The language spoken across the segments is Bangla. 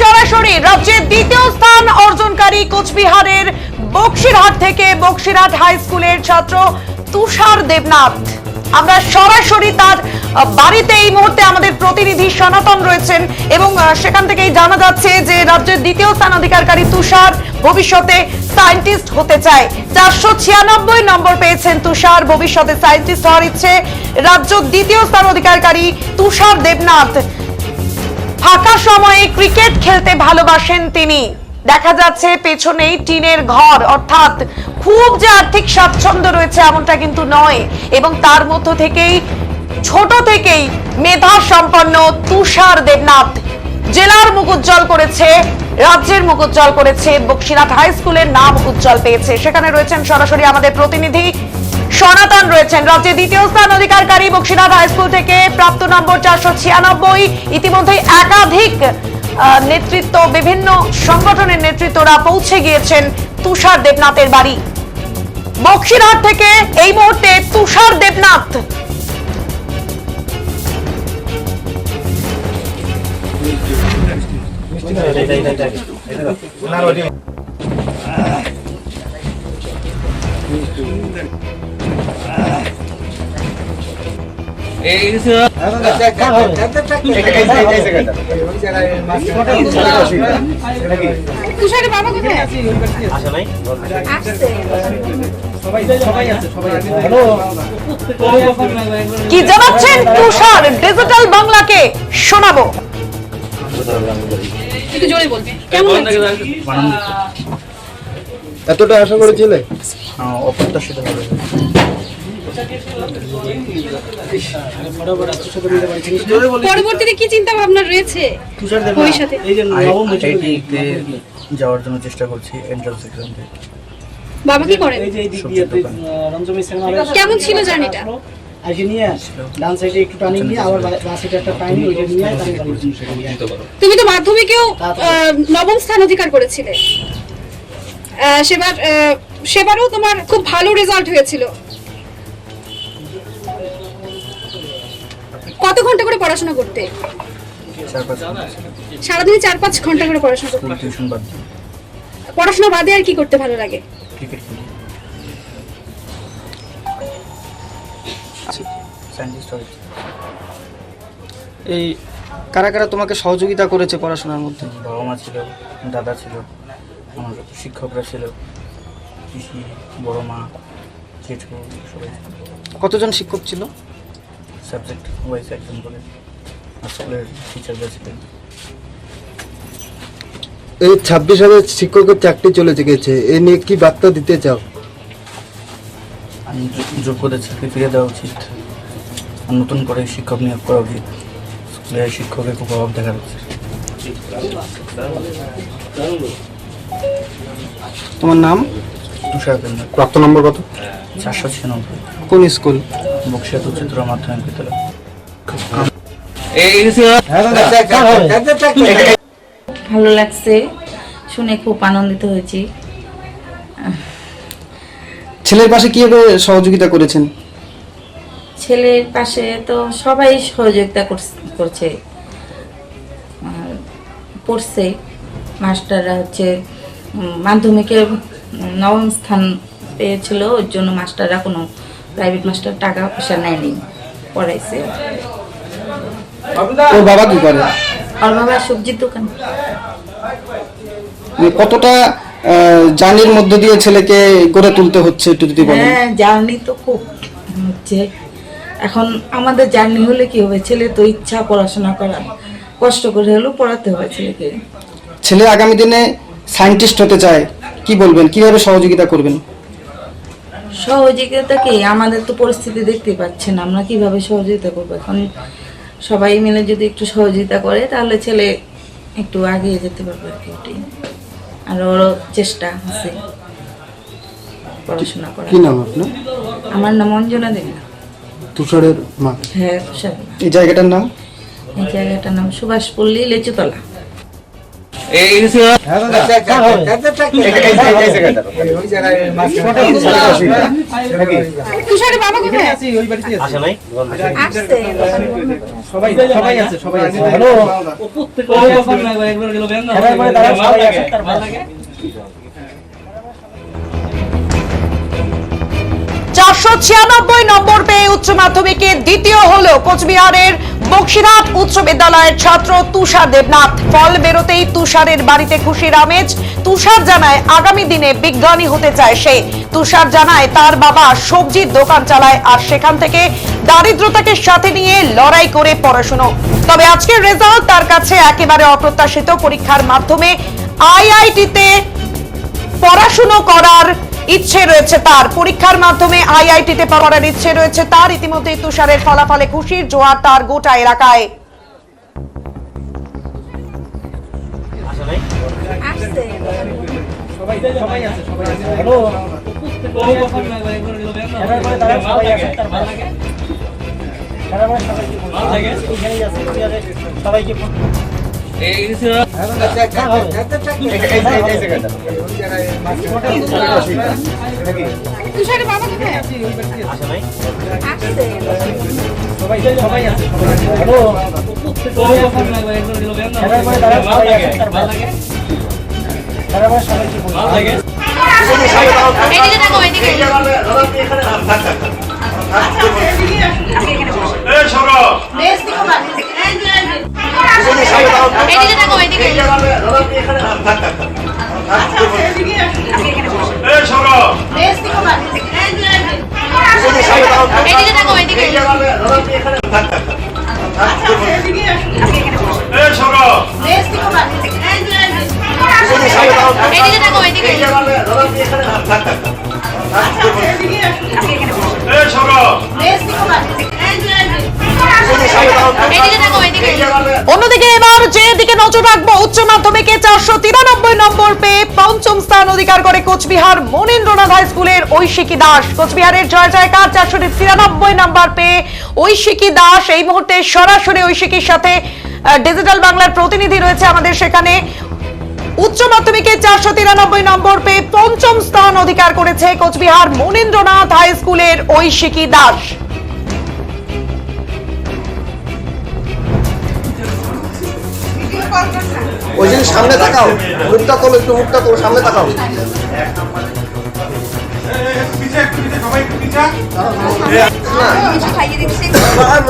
সরাসরি রাজ্যের দ্বিতীয় স্থান অর্জনকারী কোচবিহারের বক্সিরহাট থেকে বক্সিরহাট হাই স্কুলের ছাত্র তুষার দেবনাথ। আমরা সরাসরি তার বাড়িতে এই মুহূর্তে আমাদের প্রতিনিধি সনাতন রয়েছেন এবং সেখান থেকেই জানা যাচ্ছে যে রাজ্যের দ্বিতীয় স্থান অধিকারকারী তুষার ভবিষ্যতে সায়েন্টিস্ট হতে চায়। চারশো ছিয়ানব্বই নম্বর পেয়েছেন তুষার, ভবিষ্যতে সায়েন্টিস্ট হওয়ার ইচ্ছে। রাজ্য দ্বিতীয় স্থান অধিকারকারী তুষার দেবনাথ। ফাঁকা সময়ে ক্রিকেট খেলতে ভালোবাসেন তিনি। দেখা যাচ্ছে পেছনেই টিনের ঘর, অর্থাৎ খুব যে আর্থিক স্বাচ্ছন্দ্য রয়েছে এমনটা কিন্তু নয়। এবং তার মধ্য থেকেই, ছোট থেকেই মেধা সম্পন্ন তুষার দেবনাথ জেলার মুখ উজ্জ্বল করেছে, রাজ্যের মুখ উজ্জ্বল করেছে, বক্সিরহাট হাই স্কুলের নাম উজ্জ্বল পেয়েছে। সেখানে রয়েছেন সরাসরি আমাদের প্রতিনিধি সনাতন রয়েছেন। রাজ্যে দ্বিতীয় স্থান অধিকারকারী বক্সিরহাট হাই স্কুল থেকে প্রাপ্ত নম্বর চারশো ছিয়ানব্বই। ইতিমধ্যেই একাধিক নেতৃত্ব, বিভিন্ন সংগঠনের নেতৃত্বরা পৌঁছে গিয়েছেন তুষার দেবনাথের বাড়ি। বক্সিরহাট থেকে এই মুহূর্তে তুষার দেবনাথ। কি জানাচ্ছেন তুষার? ডিজিটাল বাংলাকে শোনাবো। একটু জোরে বলবে। কেমন এতটা আশা করেছিলে? অপ্রত্যাশিত হবে পরবর্তীতে কি চিন্তা ভাবনা রয়েছে ভবিষ্যতে? যাওয়ার জন্য চেষ্টা করছি এন্ট্রান্স এক্সাম বাবা কি করেন? কেমন ছিল জার্নিটা? তুমি তো মাধ্যমিকেও নবম স্থান অধিকার করেছিলে। সেবার সেবারও তোমার খুব ভালো রেজাল্ট হয়েছিল। কত ঘণ্টা করে পড়াশোনা করতে? সারাদিনে চার পাঁচ ঘণ্টা করে পড়াশোনা করতে। পড়াশোনা বাদে আর কি করতে ভালো লাগে? এই কারা কারা তোমাকে সহযোগিতা করেছে পড়াশোনার মধ্যে? বাবা মা ছিল দাদা ছিল আমার শিক্ষকরা ছিল পিসি বড় মা জেঠু সবাই কতজন শিক্ষক ছিল? সাবজেক্ট ওয়াইজ একজন করে আর স্কুলের টিচাররা ছিলেন এই ছাব্বিশ হাজার শিক্ষকের চাকরি চলে গেছে এ নিয়ে কি বার্তা দিতে চাও? আমি যো- যোগ্যদের চাকরি ফিরে দেওয়া উচিত। নতুন করে শিক্ষক নিয়োগ করা উচিত। স্কুলের শিক্ষকের খুব অভাব দেখা যাচ্ছে। তোমার নাম? প্রাপ্ত নম্বর কত? চারশো ছিয়ানব্বই। কোন স্কুল? বক্সিয়াত উচ্চতর মাধ্যমিক বিদ্যালয়। ভালো লাগছে শুনে খুব আনন্দিত হয়েছি। ছেলের পাশে কীভাবে সহযোগিতা করেছেন? ছেলের পাশে তো সবাই সহযোগিতা করছে পড়ছে। মাস্টাররা হচ্ছে উম, মাধ্যমিকে উম, নবম স্থান পেয়েছিল ওর জন্য মাস্টাররা কোনো প্রাইভেট মাস্টার টাকা পয়সা নেয়নি পড়াইছে। ওর বাবা কি করে? আর বাবা সবজির দোকান। মানে কতটা জার্নির মধ্য দিয়ে ছেলেকে গড়ে তুলতে হচ্ছে একটু যদি বলেন। হ্যাঁ জার্নি তো খুব হচ্ছে। এখন আমাদের জার্নি হলে কি হবে? ছেলে তো ইচ্ছা পড়াশোনা করা কষ্ট করে হলেও পড়াতে হবে ছেলেকে। ছেলে আগামী দিনে সায়েন্টিস্ট হতে চায়। কি বলবেন? কীভাবে সহযোগিতা করবেন? সহযোগিতা কি? আমাদের তো পরিস্থিতি দেখতে পাচ্ছেন আমরা কীভাবে সহযোগিতা করব? এখন সবাই মিলে যদি একটু সহযোগিতা করে তাহলে ছেলে একটু এগিয়ে যেতে পারবে আর কি ওটাই। আর ওরও চেষ্টা আছে পড়াশোনা করা কি নাম আপনার? আমার নাম অঞ্জনা দেবী। তুষারের মা। হ্যাঁ তুষার। এই জায়গাটার নাম? এই জায়গাটার নাম সুভাষপল্লী লেচুতলা। সবাই সবাই আছে সবাই আছে হ্যালো এবার দাঁড়াও, সবাই আছে চারশো ছিয়ানব্বই নম্বর পেয়ে উচ্চ মাধ্যমিকে দ্বিতীয় হলো কোচবিহারের বক্সিরহাট উচ্চ বিদ্যালয়ের ছাত্র তুষার দেবনাথ। ফল বেরোতেই তুষারের বাড়িতে খুশির আমেজ। তুষার জানায় আগামী দিনে বিজ্ঞানী হতে চায় সে। তুষার জানায় তার বাবা সবজির দোকান চালায় আর সেখান থেকে দারিদ্রতাকে সাথে নিয়ে লড়াই করে পড়াশুনো। তবে আজকের রেজাল্ট তার কাছে একেবারে অপ্রত্যাশিত পরীক্ষার মাধ্যমে আইআইটিতে পড়াশুনো করার ইচ্ছে রয়েছে তার। পরীক্ষার মাধ্যমে আইআইটিতে পড়ার ইচ্ছে রয়েছে তার। ইতিমধ্যে তুষারের ফলাফলে খুশির জোয়ার তার গোটা এলাকায়। সবাই সবাই আছে সবাই আছে হ্যালো সবাই আছে সবাইকে বলব। এখানেই আছে, এখানে সবাইকে এদিকে দেখো এদিকে। এদিকে দেখো এদিকে এদিকে দেখো এদিকে এদিকে দেখো অন্যদিকে এবার যে দিকে নজর রাখব, উচ্চ মাধ্যমিকে চারশো তিরানব্বই নম্বর পেয়ে পঞ্চম স্থান অধিকার করে কোচবিহার মনীন্দ্রনাথ হাই স্কুলের ঐশিকী দাস। কোচবিহারের জয় জয়কার চারশো তিরানব্বই নম্বর পেয়ে ঐশিকী দাস। এই মুহূর্তে সরাসরি ঐশিকীর সাথে ডিজিটাল বাংলার প্রতিনিধি রয়েছে আমাদের সেখানে। উচ্চ মাধ্যমিকে চারশো তিরানব্বই নম্বর পেয়ে পঞ্চম স্থান অধিকার করেছে কোচবিহার মনীন্দ্রনাথ হাই স্কুলের ঐশিকী দাস। ওই জন্য সামনে তাকাও মুখটা তোলো একটু মুখটা তোলো সামনে তাকাও।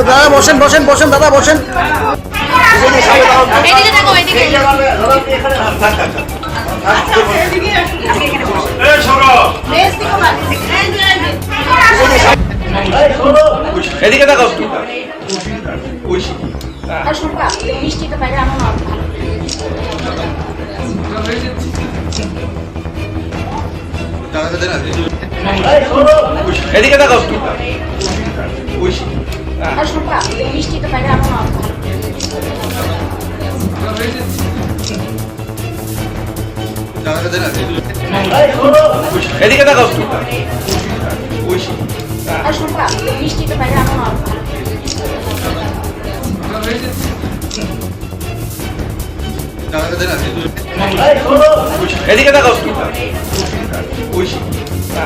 দাদা বসেন বসেন বসেন দাদা বসেন। এদিকে দেখো মিষ্টিটা পাইলে আমার ভালো এদিকে দেখো মিষ্টিটা পাইলে আমার এদিকে দেখো মিষ্টিটা পাইলে আমার এদিকে দেখো।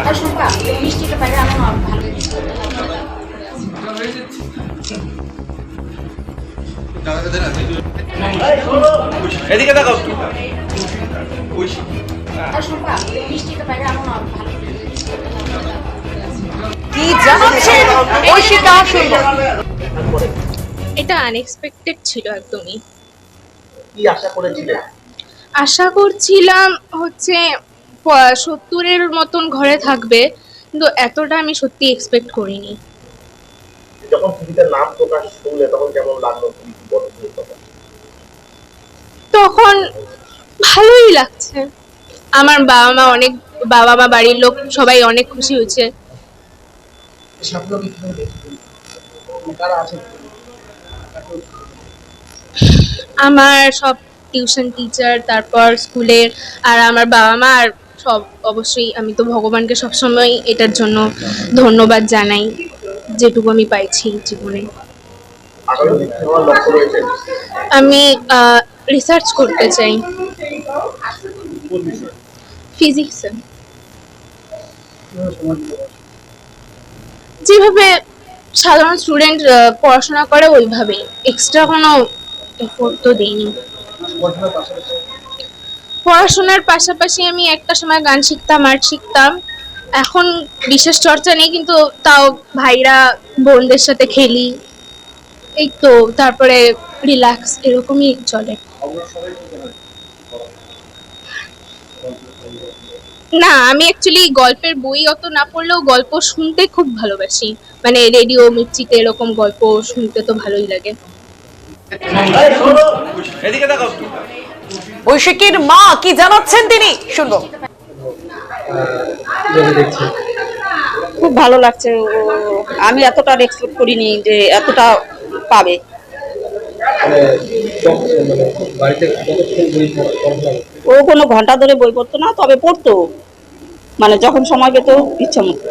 আর শুনবা মিষ্টিটা পাইলে আমার ভালো এদিকে দেখো। মিষ্টিটা পাইলে আমার ভালো কি জানাচ্ছেন ঐশিকা শুনব। এটা আনএক্সপেক্টেড ছিল একদমই। কি আশা করেছিলেন? আশা করছিলাম হচ্ছে সত্তরের মতন ঘরে থাকবে কিন্তু এতটা আমি সত্যি এক্সপেক্ট করিনি। যখন নাম প্রকাশ শুনলে তখন কেমন লাগল? তখন ভালোই লাগছে। আমার বাবা মা অনেক বাবা মা বাড়ির লোক সবাই অনেক খুশি হয়েছে। আমার সব টিউশন টিচার তারপর স্কুলের আর আমার বাবা মা আর সব, অবশ্যই আমি তো ভগবানকে সবসময় এটার জন্য ধন্যবাদ জানাই, যেটুকু আমি পাইছি জীবনে। আমি রিসার্চ করতে চাই। ফিজিক্সে যেভাবে সাধারণ স্টুডেন্ট পড়াশোনা করে ওইভাবে। এক্সট্রা কোনো তো দিইনি। পড়াশোনার পাশাপাশি আমি একটা সময় গান শিখতাম, আর্ট শিখতাম। এখন বিশেষ চর্চা নেই, কিন্তু তাও ভাইরা, বোনদের সাথে খেলি। এই তো, তারপরে রিল্যাক্স, এরকমই চলে। না, আমি অ্যাকচুয়ালি গল্পের বই অত না পড়লেও গল্প শুনতে খুব ভালোবাসি। মানে রেডিও মির্চিতে এরকম গল্প শুনতে তো ভালোই লাগে। ঐশিকীর মা কি জানাচ্ছেন তিনি? শুনব। খুব ভালো লাগছে। ও- আমি এতটা এক্সপেক্ট করিনি যে এতটা পাবে। ও কোনো ঘণ্টা ধরে বই পড়তো না তবে পড়তো। মানে যখন সময় পেত ইচ্ছা মতো।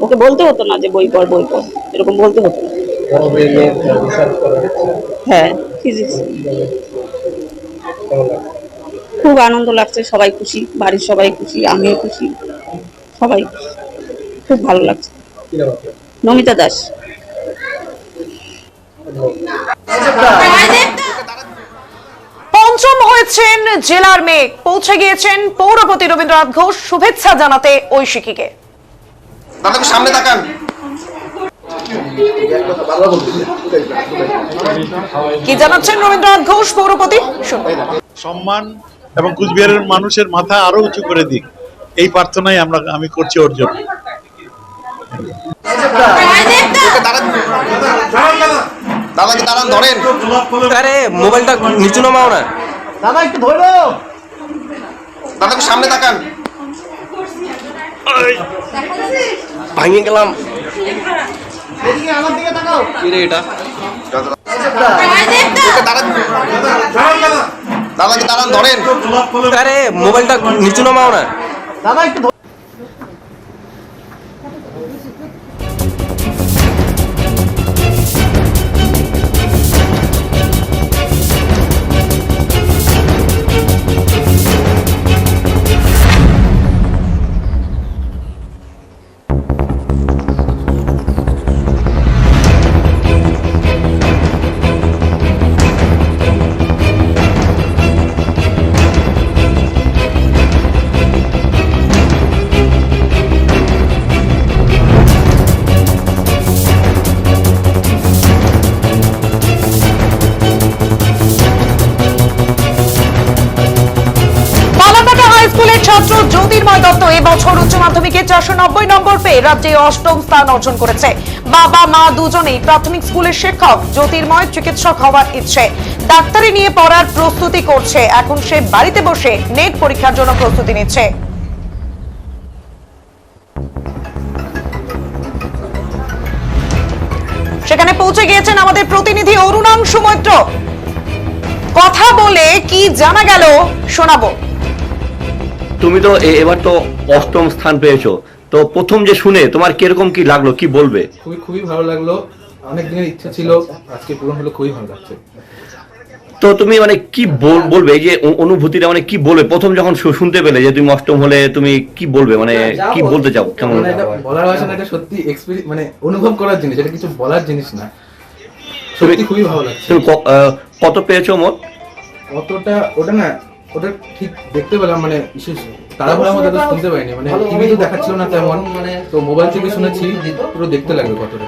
ওকে বলতে হতো না যে বই পড় বই পড়। এরকম বলতে হতো না। হ্যাঁ ফিজিক্স খুব আনন্দ লাগছে সবাই খুশি বাড়ির সবাই খুশি আমিও খুশি সবাই খুব ভালো লাগছে। নমিতা দাস। পঞ্চম হয়েছেন জেলার মেয়ে। পৌঁছে গিয়েছেন পৌরপতি রবীন্দ্রনাথ ঘোষ। শুভেচ্ছা জানাতে ঐশিকীকে। দাদাকে সামনে তাকান। কি জানাচ্ছেন রবীন্দ্রনাথ ঘোষ পৌরপতি? সম্মান এবং কুচবিহারের মানুষের মাথা আরও উঁচু করে দিক। এই প্রার্থনাই আমরা আমি করছি ওর জন্য দাঁড়ান দাদাকে দাঁড়ান ধরেন। আরে মোবাইলটা নিচু নামাও না। দাদা একটু ধরো দাদাকে সামনে তাকান। ভাঙে গেলাম। এদিকে আমার দিকে তাকাও। কি রে এটা দাদাকে দাঁড়ান ধরেন। আরে মোবাইলটা নিচু নামাও না। দাদা একটু জ্যোতির্ময় দত্ত এবছর উচ্চ মাধ্যমিকে চারশো নব্বই নম্বর পেয়ে রাজ্যে অষ্টম স্থান অর্জন করেছে। বাবা, মা দুজনেই প্রাথমিক স্কুলের শিক্ষক, জ্যোতির্ময় চিকিৎসক হওয়ার ইচ্ছে। ডাক্তারি নিয়ে পড়ার প্রস্তুতি করছে। এখন সে বাড়িতে বসে নেট পরীক্ষার জন্য প্রস্তুতি নিচ্ছে। সেখানে পৌঁছে গিয়েছেন আমাদের প্রতিনিধি অরুণাংশু মৈত্র। কথা বলে কি জানা গেল শোনাবো। তুমি তো এ- এবার তো অষ্টম স্থান পেয়েছ। তো প্রথম যে শুনে তোমার কীরকম কি লাগল কি বলবে? খুবই খুবই ভালো লাগল। অনেক দিনের ইচ্ছা ছিল আজকে পূরণ হলো খুবই ভালো লাগছে। তো তুমি মানে কি বলবে এই যে অনুভূতিটা মানে কি বলবে? প্রথম যখন শুনতে পেলে যে তুমি অষ্টম হলে তুমি কি বলবে? মানে কি বলতে চাও? কেমন মানে এটা বলার ভাষা না এটা সত্যি মানে অনুভব করার জিনিস এটা কিছু বলার জিনিস না। সত্যি খুবই ভালো লাগছে। কত পেয়েছ মোট? অতটা ওটা না ওটা ঠিক দেখতে পেলাম মানে বিশেষ তাড়াহুড়ার মধ্যে তো শুনতে পাইনি। মানে টিভি তো দেখাচ্ছিল না তেমন তো মোবাইল থেকে শুনেছি পুরো দেখতে লাগবে কতটা।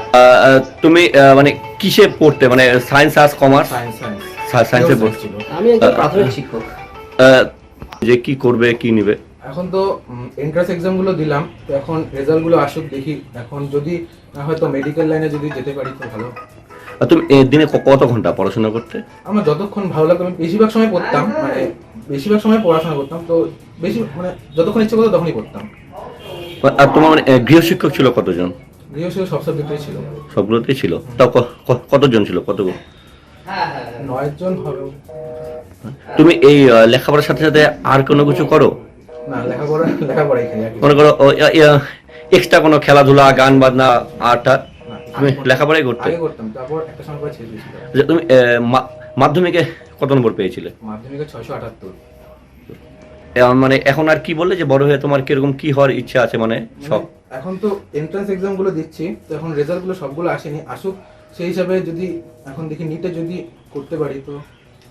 তুমি আহ, মানে কিসে পড়তে? মানে science arts commerce science science সায়েন্সে পড়ছো। ছিল আমি একজন প্রাথমিক শিক্ষক। আহ, যে কি করবে কি নিবে? এখন তো এন্ট্রান্স এক্সামগুলো দিলাম তো এখন রেজাল্টগুলো আসুক দেখি। এখন যদি না হয়তো মেডিকেল লাইনে যদি যেতে পারি তো ভালো। তুমি এ, দিনে কত ঘণ্টা পড়াশোনা করতে? আমার যতক্ষণ ভালো লাগতো আমি বেশিরভাগ সময় পড়তাম মানে বেশিরভাগ সময় পড়াশোনা করতাম তো বেশি মানে যতক্ষণ ইচ্ছে করতো তখনই পড়তাম আর তোমার মানে গৃহশিক্ষক ছিল কতজন? গৃহশিক্ষক সব সাবজেক্টেই ছিল। সবগুলোতেই ছিল। তাও ক- ক- কতজন ছিল? কতগুলো নয় জন হবে তুমি এই আহ, লেখাপড়ার সাথে সাথে আর কোনো কিছু করো? না লেখাপড়া লেখাপড়াই খাই আর কি। মনে করো এক্সট্রা কোনো খেলাধুলা গান বাজনা আর্ট তুমি লেখাপড়াই করতে? আগে করতাম তারপর একটা সময় পরে ছেড়ে দিয়েছিলাম যে তুমি আহ, মা- মাধ্যমিকে কত নম্বর পেয়েছিলে? মাধ্যমিকে ছয়শো আটাত্তর। মানে এখন আর কি বললে যে বড় হয়ে তোমার কীরকম কি হওয়ার ইচ্ছা আছে মানে সব এখন তো এন্ট্রান্স এক্সামগুলো দিচ্ছি তো এখন রেজাল্টগুলো সবগুলো আসেনি আসুক সেই হিসাবে যদি এখন দেখি নিটে যদি করতে পারি তো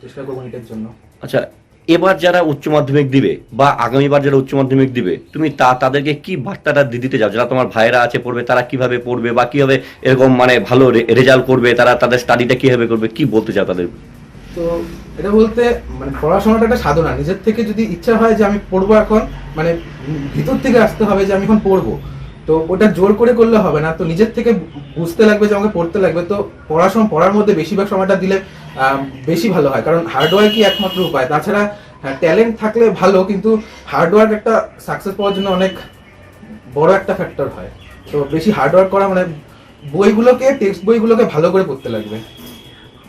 চেষ্টা করব নিটের জন্য। আচ্ছা এবার যারা উচ্চ মাধ্যমিক দিবে বা আগামীবার যারা উচ্চ মাধ্যমিক দিবে তুমি তা তাদেরকে কি বার্তাটা দিতে যাও? যারা তোমার ভাইরা আছে পড়বে তারা কীভাবে পড়বে বা কীভাবে এরকম মানে ভালো রেজাল্ট করবে তারা তাদের স্টাডিটা কীভাবে করবে কি বলতে চাও তাদের? তো এটা বলতে মানে পড়াশোনাটা একটা সাধনা। নিজের থেকে যদি ইচ্ছা হয় যে আমি পড়ব এখন মানে ভিতর থেকে আসতে হবে যে আমি এখন পড়ব। তো ওটা জোর করে করলে হবে না। তো নিজের থেকে বুঝতে লাগবে যে আমাকে পড়তে লাগবে। তো পড়াশোনা, পড়ার মধ্যে বেশিরভাগ সময়টা দিলে বেশি ভালো হয়। কারণ হার্ডওয়ার্কই একমাত্র উপায়। তাছাড়া ট্যালেন্ট থাকলে ভালো, কিন্তু হার্ডওয়ার্ক একটা সাকসেস পাওয়ার জন্য অনেক বড় একটা ফ্যাক্টর হয়। তো বেশি হার্ডওয়ার্ক করা মানে বইগুলোকে টেক্সট বইগুলোকে ভালো করে পড়তে লাগবে।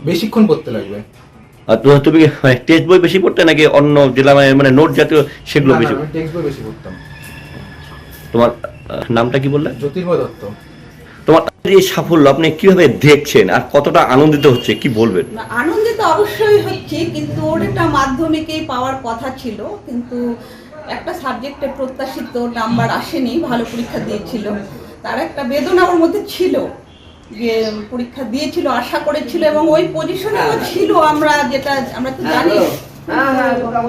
বেশিক্ষণ পড়তে লাগবে। তুমি টেস্ট বই বেশি পড়তে নাকি অন্য জেলা মানে- মানে নোট জাতীয় সেগুলো বেশি টেক্সট বই বেশি পড়তাম। তোমার নামটা কি বললে? জ্যোতির্ময় দত্ত। তোমার এই সাফল্য আপনি কীভাবে দেখছেন আর কতটা আনন্দিত হচ্ছে কি বলবেন? আনন্দিত অবশ্যই হচ্ছে কিন্তু ওর একটা মাধ্যমিকে পাওয়ার কথা ছিল কিন্তু একটা সাবজেক্টে প্রত্যাশিত নাম্বার আসেনি ভালো পরীক্ষা দিয়েছিল। তার একটা বেদনা ওর মধ্যে ছিল। যে পরীক্ষা দিয়েছিল আশা করেছিল এবং ওই পজিশনেও ছিল আমরা যেটা আমরা তো জানি।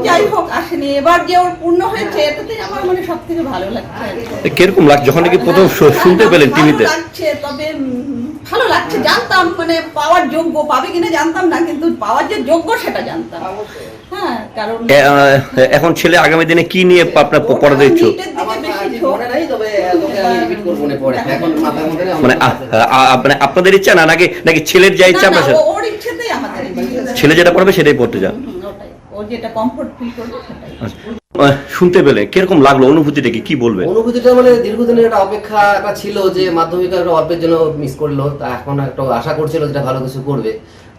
যাই হোক আসেনি। এবার যে ওর পূর্ণ হয়েছে এটাতে আমার মানে সব থেকে ভালো লাগছে। কীরকম লাগছে যখন নাকি প্রথম শুনতে পেলেন টিভিতে? লাগছে তবে ভালো লাগছে জানতাম মানে পাওয়ার যোগ্য পাবে কিনা জানতাম না কিন্তু পাওয়ার যে যোগ্য সেটা জানতাম। হ্যাঁ কারণ এখন ছেলে আগামী দিনে কি নিয়ে আপনার প- পড়াতে মানে মানে আপনাদের ইচ্ছা না নাকি নাকি ছেলের যা ইচ্ছা আপনার ওর ইচ্ছেতেই আমাদের ছেলে যেটা পড়বে সেটাই পড়তে যান। ও যেটা কমফোর্ট ফিল করবে সেটাই। আহ, শুনতে পেলে কীরকম লাগল অনুভূতিটা কি? কি বলবেন অনুভূতিটা মানে দীর্ঘদিনের একটা অপেক্ষা একটা ছিল যে মাধ্যমিক একটা অল্পের জন্য মিস করল। তা এখন একটা আশা করছিল যেটা ভালো কিছু করবে।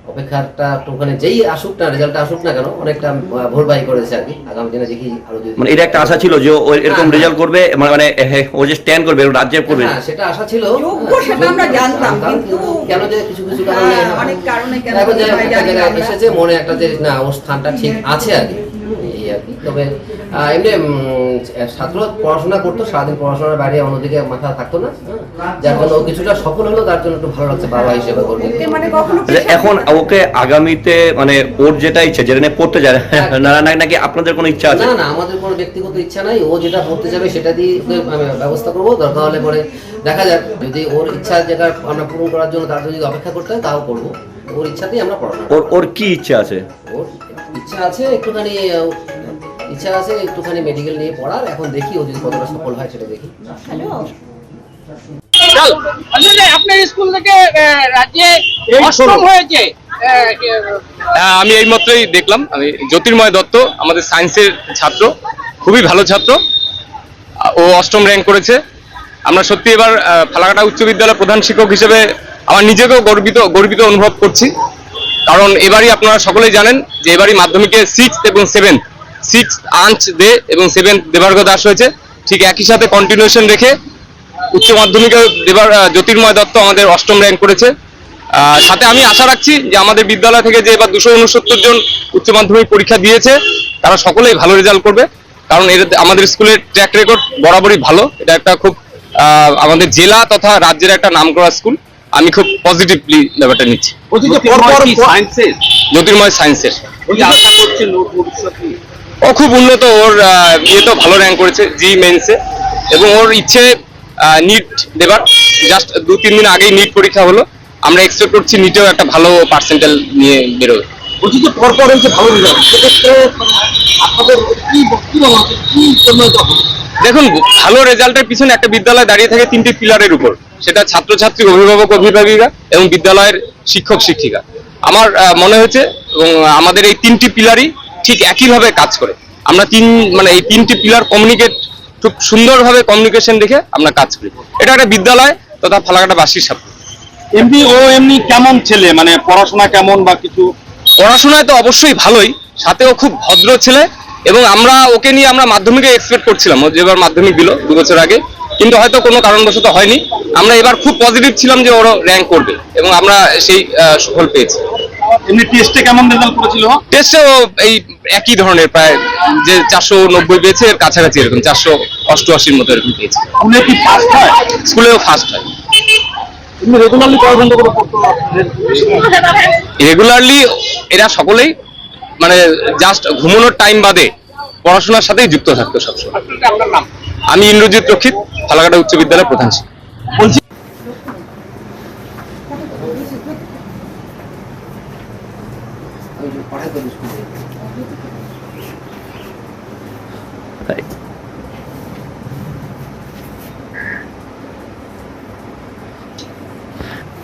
অপেক্ষাটা একটুখানি যেই আসুক না রেজাল্টটা আসুক না কেন অনেকটা ভোরবাই করেছে আর কি। আগামী দিনে দেখি আরও যদি মানে এটা একটা আশা ছিল যে ও এরকম রেজাল্ট করবে মানে মানে ও যে স্ট্যান্ড করবে রাজ্যে করবে। হ্যাঁ সেটা আশা ছিল। যোগ্য সেটা আমরা জানতাম কিন্তু কেন যে কিছু কিছু কারণে হ্যাঁ, অনেক কারণে কেন এখন যে একটা জায়গায় এসেছে মনে একটা যে না ওর স্থানটা ঠিক আছে আর কি এই আর কি। তবে আহ, এমনি ছাত্র পড়াশোনা করতো সারাদিন পড়াশোনার বাইরে অন্যদিকে মাথা থাকতো না হ্যাঁ। যার জন্য কিছুটা সফল হলো তার জন্য একটু ভালো লাগছে বাবা হিসেবে করবে। মানে কখনো আচ্ছা, এখন ওকে আগামীতে মানে ওর যেটা ইচ্ছা যেটা নিয়ে পড়তে যায় না না- নাকি আপনাদের কোনো ইচ্ছা আছে? না না আমাদের কোনো ব্যক্তিগত ইচ্ছা নাই ও যেটা পড়তে যাবে সেটা দিয়ে আমি ব্যবস্থা করব দরকার হলে পরে দেখা যাক যদি ওর ইচ্ছা যেটা আমরা পূরণ করার জন্য তার যদি অপেক্ষা করতে হয় তাও করব ওর ইচ্ছাতেই আমরা পড়াশোনা ওর ওর কি ইচ্ছা আছে? ওর ইচ্ছা আছে একটুখানি ইচ্ছা আছে একটুখানি মেডিকেল নিয়ে পড়ার এখন দেখি ও যদি কতটা সফল হয় সেটা দেখি। আপনার স্কুল থেকে রাজ্যে অষ্টম হয়েছে। হ্যাঁ, আমি এই মাত্রই দেখলাম আমি জ্যোতির্ময় দত্ত আমাদের সায়েন্সের ছাত্র খুবই ভালো ছাত্র। ও অষ্টম র্যাঙ্ক করেছে। আমরা সত্যি এবার ফালাকাটা উচ্চ বিদ্যালয়ের প্রধান শিক্ষক হিসেবে আমার নিজেকেও গর্বিত গর্বিত অনুভব করছি। কারণ এবারই আপনারা সকলেই জানেন যে এবারই মাধ্যমিকে সিক্স এবং সেভেন সিক্স আঞ্চ দে এবং সেভেন দেবার্গ দাস হয়েছে ঠিক একই সাথে কন্টিনিউশন রেখে উচ্চ মাধ্যমিকে দেবার জ্যোতির্ময় দত্ত আমাদের অষ্টম র্যাঙ্ক করেছে। সাথে আমি আশা রাখছি যে আমাদের বিদ্যালয় থেকে যে এবার দুশো উনসত্তর জন উচ্চ মাধ্যমিক পরীক্ষা দিয়েছে তারা সকলেই ভালো রেজাল্ট করবে। কারণ এর আমাদের স্কুলের ট্র্যাক রেকর্ড বরাবরই ভালো। এটা একটা খুব আহ, আমাদের জেলা তথা রাজ্যের একটা নাম করা স্কুল। আমি খুব পজিটিভলি ব্যাপারটা নিচ্ছি। জ্যোতির্ময় সায়েন্সের ও খুব উন্নত ওর আহ, ইয়েতেও ভালো র্যাঙ্ক করেছে জি মেন্সে এবং ওর ইচ্ছে নিট দেবার। জাস্ট দু তিন দিন আগেই নিট পরীক্ষা হলো। আমরা এক্সপেক্ট করছি নিটেও একটা ভালো পার্সেন্টেজ নিয়ে বেরোবে। বলছি যে পরপর হয়েছে ভালো রেজাল্ট সেক্ষেত্রে আপনাদের কি কি হচ্ছে কি জন্য দেখুন ভালো রেজাল্টের পিছনে একটা বিদ্যালয় দাঁড়িয়ে থাকে তিনটি পিলারের উপর। সেটা ছাত্রছাত্রী অভিভাবক অভিভাবিকা এবং বিদ্যালয়ের শিক্ষক শিক্ষিকা। আমার মনে হয়েছে এবং আমাদের এই তিনটি পিলারই ঠিক একইভাবে কাজ করে। আমরা তিন মানে এই তিনটি পিলার কমিউনিকেট খুব সুন্দরভাবে কমিউনিকেশন রেখে আমরা কাজ করি। এটা একটা বিদ্যালয় তথা ফালাকাটাবাসীর সাথে। এমনি ও এমনি কেমন ছেলে? মানে পড়াশোনা কেমন বা কিছু? পড়াশোনায় তো অবশ্যই ভালোই সাথে ও খুব ভদ্র ছেলে এবং আমরা ওকে নিয়ে আমরা মাধ্যমিকে এক্সপেক্ট করছিলাম। ও যেবার মাধ্যমিক দিল দু বছর আগে কিন্তু হয়তো কোনো কারণবশত হয়নি। আমরা এবার খুব পজিটিভ ছিলাম যে ওরা র্যাঙ্ক করবে এবং আমরা সেই সুফল পেয়েছি। এমনি টেস্টে কেমন রেজাল্ট করেছিল? টেস্টেও এই একই ধরনের প্রায় যে চারশো নব্বই পেয়েছে এর কাছাকাছি এরকম চারশো অষ্টআশির মতো এরকম পেয়েছে। স্কুলে কি ফার্স্ট হয়? স্কুলেও ফার্স্ট হয়। তুমি রেগুলারলি পড়া করে রেগুলারলি এরা সকলেই মানে জাস্ট ঘুমানোর টাইম বাদে পড়াশোনার সাথেই যুক্ত থাকতো সবসময়। আমি ইন্দ্রজিৎ রক্ষিত ফালাকাটা উচ্চ বিদ্যালয়ের প্রধান শিক্ষক।